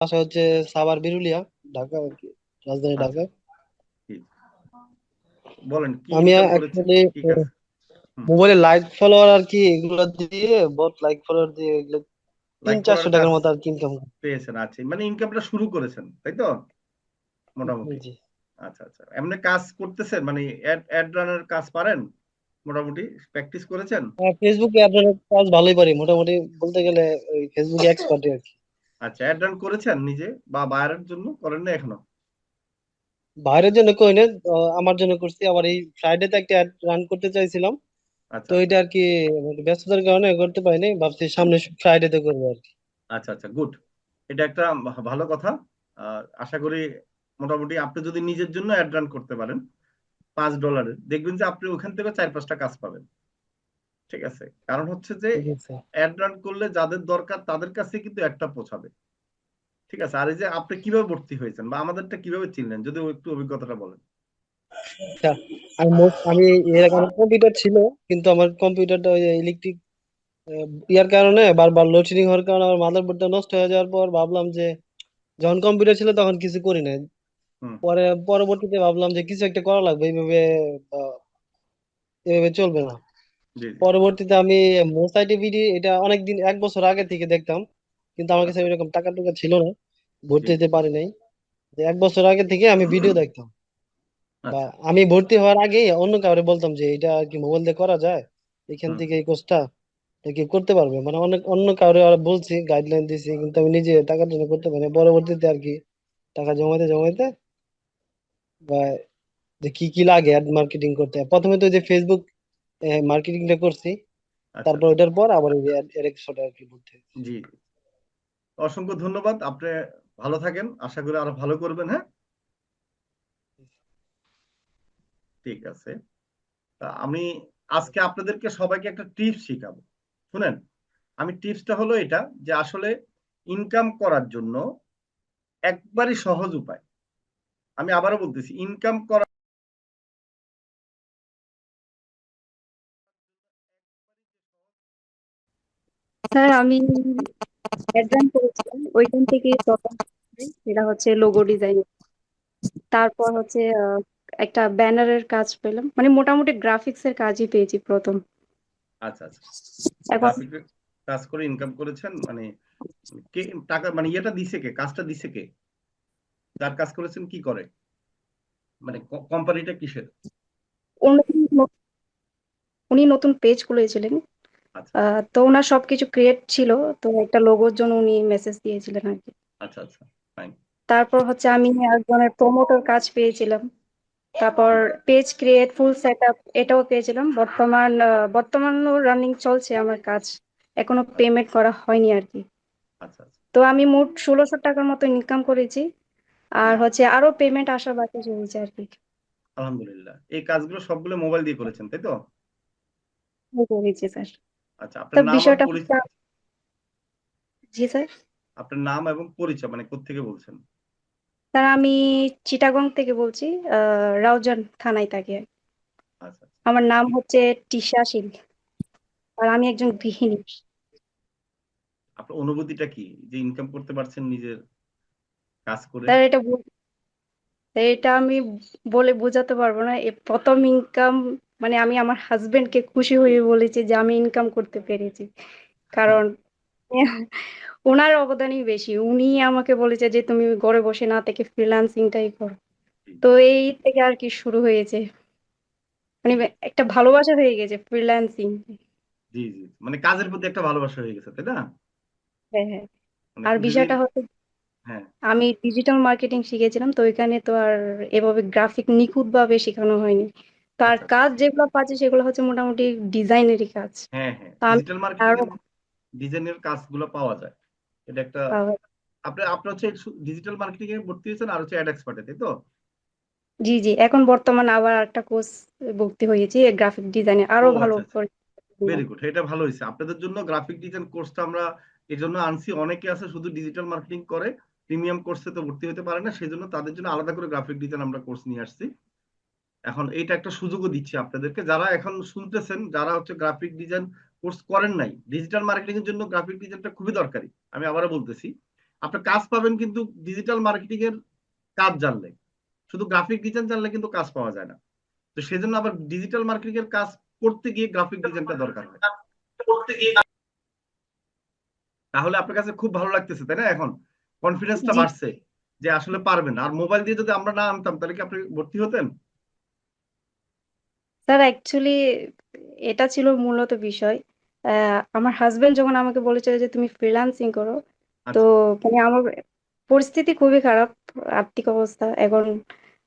বাসা হচ্ছে সাভার বিরুলিয়া ঢাকা আর কি রাজধানী আচ্ছা। ঢাকা। বলেন কি আমি অ্যাকচুয়ালি মোবাইলে লাইক ফলোয়ার আর কি এগুলো দিয়ে বট লাইক ফলোয়ার দিয়ে এগুলো তিন চারশো টাকার মতো আর কি ইনকাম পেয়েছেন আচ্ছা। মানে ইনকামটা শুরু করেছেন তাই তো? মোটামুটি। জি। আচ্ছা আচ্ছা। এমনি কাজ করতেছেন? মানে অ্যাড অ্যাড রানের কাজ পারেন? মোটামুটি প্র্যাকটিস করেছেন? ফেসবুকে আপনার কাজ ভালোই পারি। মোটামুটি বলতে গেলে ফেসবুকে এক্সপার্ট আর কি। আচ্ছা অ্যাড রান করেছেন নিজে বা বায়ারের জন্য? করেন না এখনও? বাইরের জন্য কই না আমার জন্য করছি। আবার এই ফ্রাইডে তে একটা অ্যাড রান করতে চাইছিলাম। আচ্ছা। তো এটা আর কি ব্যস্ততার কারণে করতে পারিনি ভাবছি সামনে ফ্রাইডে তে করব আর কি আচ্ছা আচ্ছা গুড এটা একটা ভালো কথা। আশা করি মোটামুটি আপনি যদি নিজের জন্য অ্যাড রান করতে পারেন পাঁচ ডলারের দেখবেন যে আপনি ওখান থেকে চার পাঁচটা কাজ পাবেন। ঠিক আছে? কারণ হচ্ছে যে অ্যাড রান করলে যাদের দরকার তাদের কাছে কিন্তু একটা পৌঁছাবে। ঠিক আছে? আর এই যে আপনি কীভাবে ভর্তি হয়েছেন বা আমাদেরটা কীভাবে চিনলেন? যদি একটু অভিজ্ঞতাটা বলেন। আচ্ছা আমি এর আগে আমার কম্পিউটার ছিল কিন্তু আমার কম্পিউটারটা ওই ইলেকট্রিক ইয়ার কারণে বারবার লোডশেডিং হওয়ার কারণে আমার মাদারবোর্ডটা নষ্ট হয়ে যাওয়ার পর ভাবলাম যে যখন কম্পিউটার ছিল তখন কিছু করি নাই। পরে পরবর্তীতে ভাবলাম যে কিছু একটা করা লাগবে এইভাবে এভাবে চলবে না। পরবর্তীতে আমি মোসাই টিভি এটা অনেকদিন এক বছর আগে থেকে দেখতাম। কিন্তু আমার কাছে আচ্ছা এরকম টাকা টুকা ছিল না ভর্তি হতে পারি নাই। যে এক বছর আগে থেকে আমি ভিডিও দেখতাম। বা আচ্ছা আমি ভর্তি হওয়ার আগেই অন্য কাউরে বলতাম যে এটা কি মোবাইল দিয়ে করা যায়? এখান থেকে এই কোর্সটা কি করতে পারবে? মানে অনেক অন্য কাউরে আর বলছি গাইডলাইন দিছি কিন্তু আমি নিজে টাকার জন্য করতে পারি পরবর্তীতে আর কি টাকা জমাইতে জমাইতে বা যে কি কি লাগে অ্যাড মার্কেটিং করতে। প্রথমে তো যে ফেসবুক মার্কেটিংটা করছি। আচ্ছা। তারপর ওটার পর আবার এই এর একশোটা আর কি বলতে জি। অসংখ্য ধন্যবাদ। আপনি ভালো থাকেন। আশা করি আরও ভালো করবেন হ্যাঁ? ঠিক আছে। তা আমি আজকে আপনাদেরকে সবাইকে একটা টিপস শিখাবো। শুনেন আমি টিপসটা হলো এটা যে আসলে ইনকাম করার জন্য একবারই সহজ উপায়। আমি আবারও বলতেছি ইনকাম করা স্যার আমি অ্যাডভান্স করেছিলাম। ওইখান থেকে প্রথম সেটা হচ্ছে লোগো ডিজাইন তারপর হচ্ছে একটা ব্যানারের কাজ পেলাম। মানে মোটামুটি গ্রাফিক্স এর কাজই পেয়েছি প্রথম। আচ্ছা আচ্ছা। কাজ করে ইনকাম করেছেন? মানে কে টাকা মানে ইয়েটা দিছে কে? কাজটা দিছে কে? যার কাজ করেছেন কি করে? মানে কোম্পানিটা কিসের? উনি উনি নতুন পেজ খুলেছিলেন। তো ওনার সবকিছু ক্রিয়েট ছিল তো একটা লোগোর জন্য উনি মেসেজ দিয়েছিলেন আর কি। আচ্ছা আচ্ছা ফাইন তারপর হচ্ছে আমি একজনের প্রমোটর কাজ পেয়েছিলাম। তারপর page create full set up এটাও পেয়েছিলাম। বর্তমান বর্তমানও রানিং চলছে আমার কাজ। এখনও পেমেন্ট করা হয়নি আর কি। আচ্ছা আচ্ছা। তো আমি মোট ষোলোশো টাকার মতো ইনকাম করেছি। আর হচ্ছে আরও পেমেন্ট আসা বাকি চলছে আর কি। আলহামদুলিল্লাহ। এই কাজগুলো সবগুলো মোবাইল দিয়ে করেছেন তাই তো? করেছি স্যার আচ্ছা আপনার নাম বিষয়টা পরিচয়। জি স্যার। আপনার নাম এবং পরিচয় মানে কোত্থেকে বলছেন? স্যার আমি চিটাগং থেকে বলছি রাউজান থানায় থাকি। আচ্ছা আমার নাম হচ্ছে টিশা শীল আর আমি একজন গৃহিণী। আপনার অনুভূতিটা কি? যে ইনকাম করতে পারছেন নিজের কাজ করে? স্যার এটা এটা আমি বলে বোঝাতে পারব না। প্রথম ইনকাম মানে আমি আমার হাজবেন্ডকে খুশি হয়ে বলেছি যে আমি ইনকাম করতে পেরেছি। কারণ ওনার অবদানই বেশি। উনি আমাকে বলেছে যে তুমি ঘরে বসে না থেকে ফ্রিল্যান্সিংটাই করো। তো এই থেকে আর কি শুরু হয়েছে। মানে একটা ভালোবাসা হয়ে গেছে ফ্রিল্যান্সিং জি জি। মানে কাজের প্রতি একটা ভালোবাসা হয়ে গেছে তাই না? হ্যাঁ হ্যাঁ। মানে আর বিষয়টা হচ্ছে হ্যাঁ। আমি ডিজিটাল মার্কেটিং শিখেছিলাম তো ওইখানে তো আর এভাবে গ্রাফিক নিখুঁত ভাবে শেখানো হয়নি। তো আর আচ্ছা। কাজ যেগুলো পাচ্ছি সেগুলো হচ্ছে মোটামুটি ডিজাইনেরই কাজ। হ্যাঁ হ্যাঁ। ডিজিটাল মার্কেটিং ডিজাইনের কাজগুলো পাওয়া যায়। এটা একটা আপনি আপনি হচ্ছে ডিজিটাল মার্কেটিং এ ভর্তি হয়েছেন আর হচ্ছে অ্যাড এক্সপার্টে তাই তো? জি জি। এখন বর্তমান আবার একটা কোর্স ভর্তি হয়েছি গ্রাফিক ডিজাইনে আরও ভালো আচ্ছা, আচ্ছা। করে ভেরি গুড এটা ভালো হয়েছে। আপনাদের জন্য গ্রাফিক ডিজাইন কোর্সটা আমরা এর জন্য আনছি। অনেকে আছে শুধু ডিজিটাল মার্কেটিং করে প্রিমিয়াম কোর্সে তো ভর্তি হতে পারে না। সেই জন্য তাদের জন্য আলাদা করে গ্রাফিক ডিজাইন আমরা কোর্স নিয়ে আসছি। এখন এটা একটা সুযোগও দিচ্ছি আপনাদেরকে। যারা এখন শুনতেছেন যারা হচ্ছে গ্রাফিক ডিজাইন কোর্স করেন নাই ডিজিটাল মার্কেটিং এর জন্য গ্রাফিক ডিজাইনটা খুবই দরকারি আমি আবারও বলতেছি। আপনি কাজ পাবেন কিন্তু ডিজিটাল মার্কেটিং এর কাজ জানলে শুধু গ্রাফিক ডিজাইন জানলে কিন্তু কাজ পাওয়া যায় না। তো সেজন্য আবার ডিজিটাল মার্কেটিং এর কাজ করতে গিয়ে গ্রাফিক ডিজাইনটা দরকার হয়। তাহলে আপনার কাছে খুব ভালো লাগতেছে তাই না? এখন কনফিডেন্সটা। বাড়ছে যে আসলে পারবেন। আর মোবাইল দিয়ে যদি আমরা না আনতাম তাহলে কি আপনি ভর্তি হতেন? স্যার অ্যাকচুয়ালি এটা ছিল মূলত বিষয়। আহ, আমার হাজবেন্ড যখন আমাকে বলেছিল যে তুমি ফ্রিল্যান্সিং করো তো আচ্ছা মানে আমার পরিস্থিতি খুবই খারাপ আর্থিক অবস্থা এখন।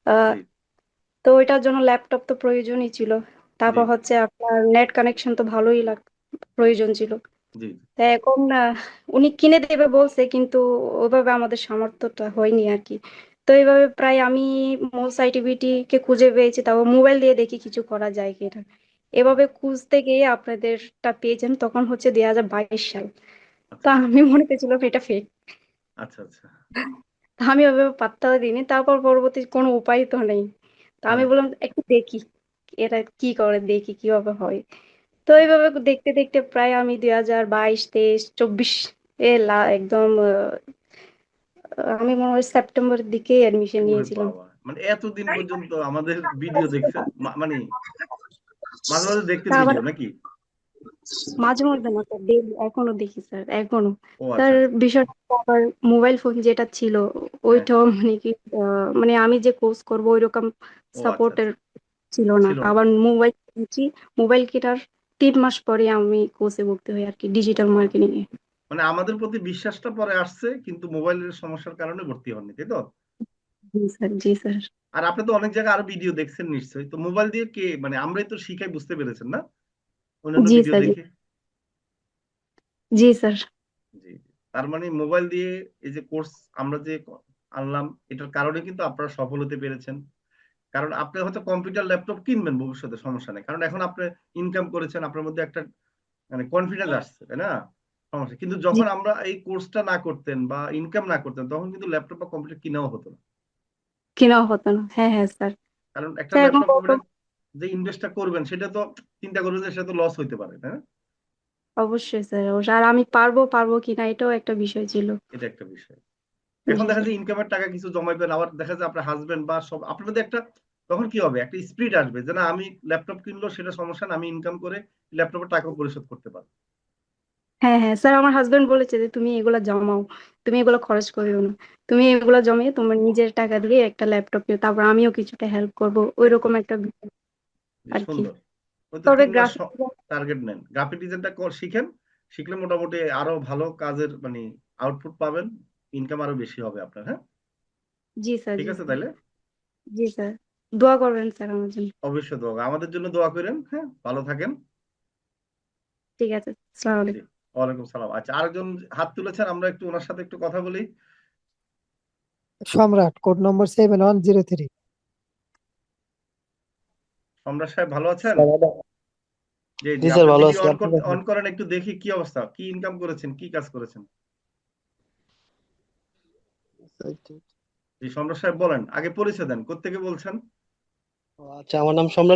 আহ, জি। তো ওইটার জন্য ল্যাপটপ তো প্রয়োজনই ছিল। তারপর হচ্ছে আপনার নেট কানেকশন তো ভালোই লাগ প্রয়োজন ছিল। জি। তা এখন আহ, উনি কিনে দেবে বলছে কিন্তু ওইভাবে আমাদের সামর্থ্যটা হয়নি আর কি। তো এইভাবে প্রায় আমি মোস আইটিভিটি কে খুঁজে পেয়েছি তারপর মোবাইল দিয়ে দেখি কিছু করা যায় কিনা। এভাবে খুঁজতে গিয়ে আপনাদেরটা পেয়েছেন তখন হচ্ছে দুই হাজার বাইশ সাল। তো আচ্ছা। আমি মনে করেছিলাম এটা ফেক আচ্ছা আচ্ছা। আমি ওইভাবে পাত্তাও দিইনি তারপর পরবর্তী কোনো উপায় তো নেই। তো আমি হ্যাঁ। বললাম একটু দেখি এটা কি করে দেখি কীভাবে হয়? তো এইভাবে দেখতে দেখতে প্রায় আমি দুই হাজার বাইশ তেইশ চব্বিশ এ লা- একদম আমি মনে হয় সেপ্টেম্বরের দিকে অ্যাডমিশন নিয়েছিলাম। মানে এতদিন পর্যন্ত আমাদের ভিডিও দেখছেন? মানে মাঝে মাঝে দেখতেন তা ভিডিও নাকি? মাঝে মধ্যে না স্যার ডেইলি এখনও দেখি স্যার এখনও। আচ্ছা বিষয়টা আবার মোবাইল ফোন যেটা ছিল হ্যাঁ। ওইটাও মানে কি মানে আমি যে কোর্স করব ওইরকম ও আচ্ছা সাপোর্টের আচ্ছা। ছিল না। আবার মোবাইল কিনছি মোবাইল কেনার তিন মাস পরে আমি কোর্সে ভর্তি হই আর কি ডিজিটাল মার্কেটিং এ। মানে আমাদের প্রতি বিশ্বাসটা পরে আসছে কিন্তু মোবাইলের সমস্যার কারণে ভর্তি হননি তাই তো? আর আপনি তো অনেক জায়গায় আরও ভিডিও দেখছেন নিশ্চয়ই। তো মোবাইল দিয়ে কে মানে আমরাই তো শিখাই বুঝতে পেরেছেন না? অন্যান্য ভিডিও দেখে? জি স্যার। জি। তার মানে মোবাইল দিয়ে এই যে কোর্স আমরা যে আনলাম এটার কারণে কিন্তু আপনারা সফল হতে পেরেছেন। কারণ আপনি হয়তো কম্পিউটার ল্যাপটপ কিনবেন ভবিষ্যতে সমস্যা নেই। কারণ এখন আপনি ইনকাম করেছেন আপনার মধ্যে একটা মানে কনফিডেন্স আসছে তাই না? সমস্যা। কিন্তু যখন আমরা এই কোর্সটা না করতেন বা ইনকাম না করতেন তখন কিন্তু ল্যাপটপ বা কম্পিউটার কিনাও হতো না। কেনাও হতো না। হ্যাঁ হ্যাঁ স্যার। কারণ একটা স্যার এখন ল্যাপটপ কত কম্পিউটার যে ইনভেস্টটা করবেন সেটা তো চিন্তা করবেন যে সেটা তো লস হইতে পারে তাই না? অবশ্যই স্যার আর আমি পারব পারব কিনা এটাও একটা বিষয় ছিল। এটা একটা বিষয়। এখন জি দেখা স্যার যায় ইনকামের টাকা কিছু জমাইবেন আবার দেখা যায় আপনার হাজবেন্ড বা সব আপনার মধ্যে একটা তখন কি হবে? একটা স্পিরিট আসবে যে না আমি ল্যাপটপ কিনলো সেটা সমস্যা না আমি ইনকাম করে ল্যাপটপের টাকা পরিশোধ করতে পারব। হ্যাঁ হ্যাঁ। স্যার আমার হাজবেন্ড বলেছে যে তুমি এগুলা জমাও। তুমি এগুলো খরচ করিও না। তুমি এগুলো জমিয়ে তোমার নিজের টাকা দিয়ে একটা ল্যাপটপ কিনো তারপর আমিও কিছুটা হেল্প করব। ওইরকম একটা আর কি তবে গ্রাফিক টার্গেট নেন। গ্রাফিক ডিজাইনটা শিখেন। শিখলে মোটামুটি আরও ভালো কাজের মানে আউটপুট পাবেন। ইনকাম আরও বেশি হবে আপনার হ্যাঁ? জি স্যার। ঠিক আছে তাহলে জি স্যার। দোয়া করবেন স্যার আমার জন্য। অবশ্যই দোয়া। আমাদের জন্য দোয়া করেন হ্যাঁ? ভালো থাকেন। ঠিক আছে। আসসালামু আলাইকুম। ওয়ালাইকুম সালাম। আচ্ছা আরেকজন হাত তুলেছেন আমরা একটু ওনার সাথে একটু কথা বলি। Samrat code number seven one zero three. Samrat সাহেব ভালো আছেন? জি স্যার ভালো আছি অন করেন একটু দেখি কি অবস্থা কি ইনকাম করেছেন কি কাজ করেছেন? জি সম্রাট সাহেব বলেন আগে পরিচয় দেন কোত্থেকে বলছেন? আচ্ছা আমার নাম সম্রাট